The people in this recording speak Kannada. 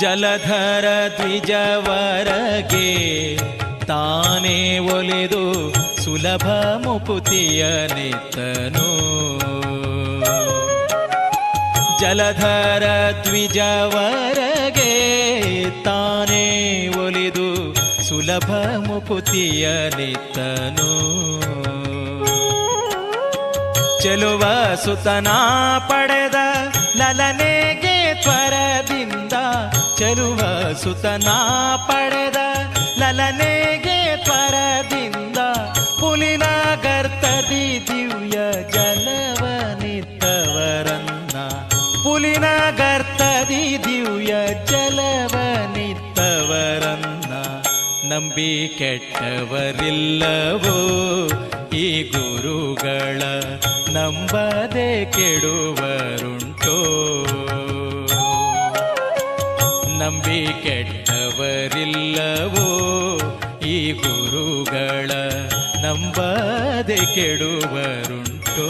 ಜಲಧರ ದ್ವಿಜವರಗೆ ತಾನೇ ಒಲಿದು ಸುಲಭ ಮುಪುತಿಯ ನಿತ್ತನು. ಜಲಧರ ದ್ವಿಜವರಗೆ ತಾನೇ ಒಲಿದು ಸುಲಭ ಮುಪುತಿಯ ನಿತ್ತನು. ಚೆಲುವ ಸುತನ ಪಡೆದ ಚೆಲುವ ಸುತನ ಪಡೆದ ಲಲನೆಗೆ ತ್ವರದಿಂದ ಪುಲಿನ ಗರ್ತದಿ ದಿವ್ಯ ಜಲವ ನಿತ್ತವರನ್ನ. ಪುಲಿನ ಗರ್ತದಿ ದಿವ್ಯ ಜಲವ ನಿತ್ತವರನ್ನ. ನಂಬಿ ಕೆಟ್ಟವರಿಲ್ಲವೋ ಈ ಗುರುಗಳ ನಂಬದೆ ಕೆಡುವರುಂಟೋ. ನಂಬಿ ಕೆಟ್ಟವರಿಲ್ಲವೋ ಈ ಗುರುಗಳ ನಂಬದೆ ಕೆಡುವರುಂಟೋ